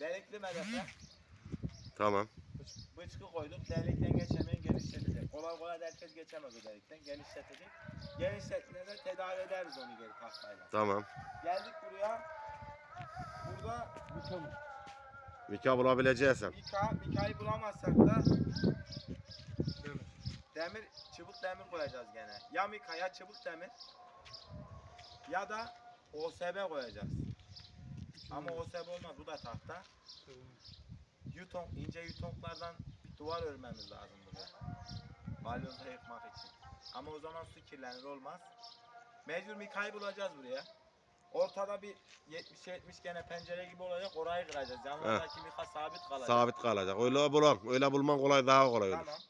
Delikli medefe. Tamam. Bıç- Bıçkı koyduk. Delikten geçemeyen genişletecek. Kolay kolay herkes geçemez o delikten. Genişletecek. Genişlettiğinde de tedavi ederiz onu geri tahtayla. Tamam. Geldik buraya. Burada Bakalım. Mika bulabileceksem. Mika, Mika'yı bulamazsak da demir, çubuk demir koyacağız gene. Ya Mika ya çubuk demir ya da OSB koyacağız. Ama OSB olmaz bu da tahta. Yuton, ince yutonklardan bir duvar örmemiz lazım buraya. Balyozda yıkmak için. Ama o zaman su kirlenir olmaz. Mecbur Mika'yı bulacağız buraya. Ortada bir 70-70 gene pencere gibi olacak orayı kıracağız. Yanlardaki Mika sabit kalacak. Sabit kalacak. Öyle bulan. Öyle bulman kolay daha kolay olur. Tamam.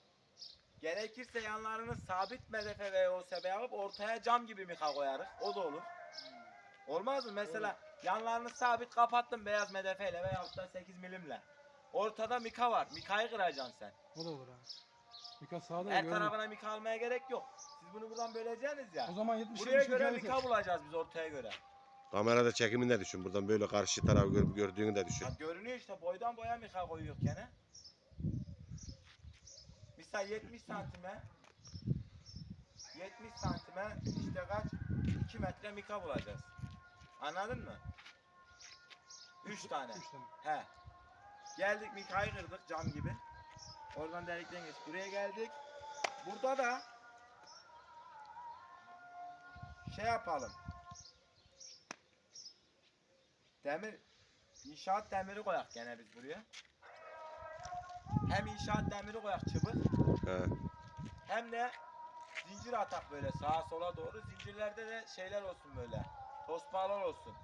Gerekirse yanlarını sabit medefe veya OSB yapıp ortaya cam gibi mika koyarız. O da olur. Olmaz mı? Mesela yanlarını sabit kapattın beyaz medefeyle veya da 8 milimle. Ortada mika var. Mikayı kıracaksın sen. O da olur ha. Birkaç sağda Her tarafına mika almaya gerek yok. Siz bunu buradan böleceksiniz ya. O zaman 70 Buraya göre mika bulacağız biz ortaya göre. Kamerada çekimini de düşün. Buradan böyle karşı tarafı gör- gördüğünü de düşün. Bak görünüyor işte boydan boya mika koyuyor gene. Misal 70 santime 70 santime işte kaç? 2 metre mika bulacağız. Anladın mı? 3 tane. 3 tane. He. Geldik mikayı kırdık cam gibi. Oradan delikten geç. Buraya geldik. Burada da şey yapalım. Demir inşaat demiri koyak gene biz buraya. Hem inşaat demiri koyak çıbık He. hem de zincir atak böyle sağa sola doğru. Zincirlerde de şeyler olsun böyle. Tosbalar olsun.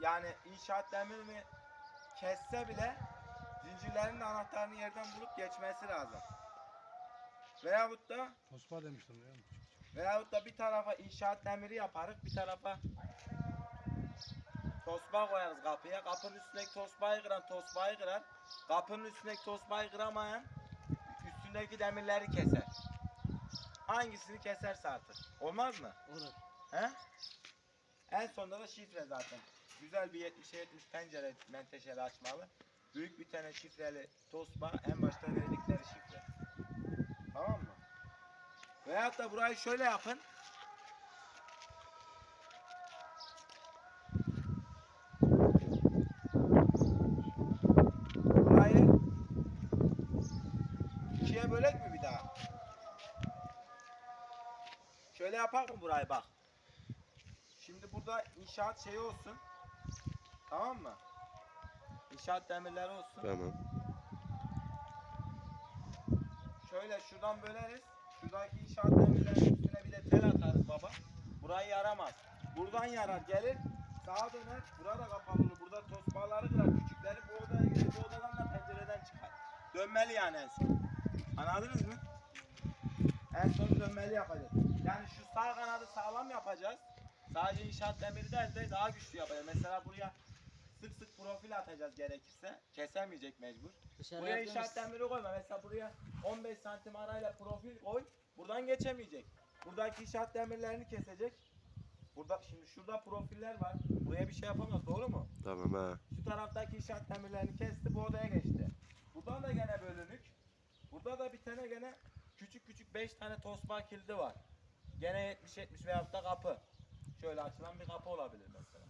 Yani inşaat demirini kesse bile zincirlerin de anahtarını yerden bulup geçmesi lazım. Veyahut da Tospa demiştim ya. veyahut da bir tarafa inşaat demiri yaparız, bir tarafa tosba koyarız kapıya. Kapının üstündeki tosbayı kıran tosbayı kırar. Kapının üstündeki tosbayı kıramayan üstündeki demirleri keser. Hangisini keserse artık. Olmaz mı? Olur. He? En sonunda da şifre zaten. Güzel bir 70'e 70 pencere menteşeli açmalı. Büyük bir tane şifreli tosba en başta verdikleri şifre. Tamam mı? Veyahut da burayı şöyle yapın. Burayı ikiye bölek mi bir daha? Şöyle yapar mı burayı bak. Şimdi burada inşaat şeyi olsun. Tamam mı? İnşaat demirleri olsun. Tamam. Şöyle şuradan böleriz. Şuradaki inşaat demirlerinin üstüne bir de tel atarız baba. Burayı yaramaz. Buradan yarar gelir. Sağa döner. Burada kapalı. Burada tosbaları kırar. Küçükleri bu odaya girer. Bu odadan da pencereden çıkar. Dönmeli yani en son. Anladınız mı? En son dönmeli yapacağız. Yani şu sağ kanadı sağlam yapacağız. Sadece inşaat demiri değil de daha güçlü yapacağız. Mesela buraya sık sık profil atacağız gerekirse. Kesemeyecek mecbur. Buraya inşaat demiri koyma. Mesela buraya 15 santim arayla profil koy. Buradan geçemeyecek. Buradaki inşaat demirlerini kesecek. Burada şimdi şurada profiller var. Buraya bir şey yapamaz. Doğru mu? Tamam ha. Şu taraftaki inşaat demirlerini kesti. Bu odaya geçti. Buradan da gene bölünük. Burada da bir tane gene küçük küçük 5 tane tosba kilidi var. Gene 70 70 veyahut da kapı. Şöyle açılan bir kapı olabilir mesela.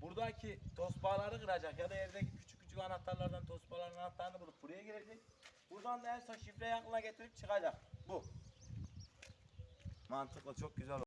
Buradaki tosbaları kıracak ya da evdeki küçük küçük anahtarlardan tosbaların anahtarını bulup buraya girecek. Buradan da en son şifreyi aklına getirip çıkacak. Bu. Mantıklı çok güzel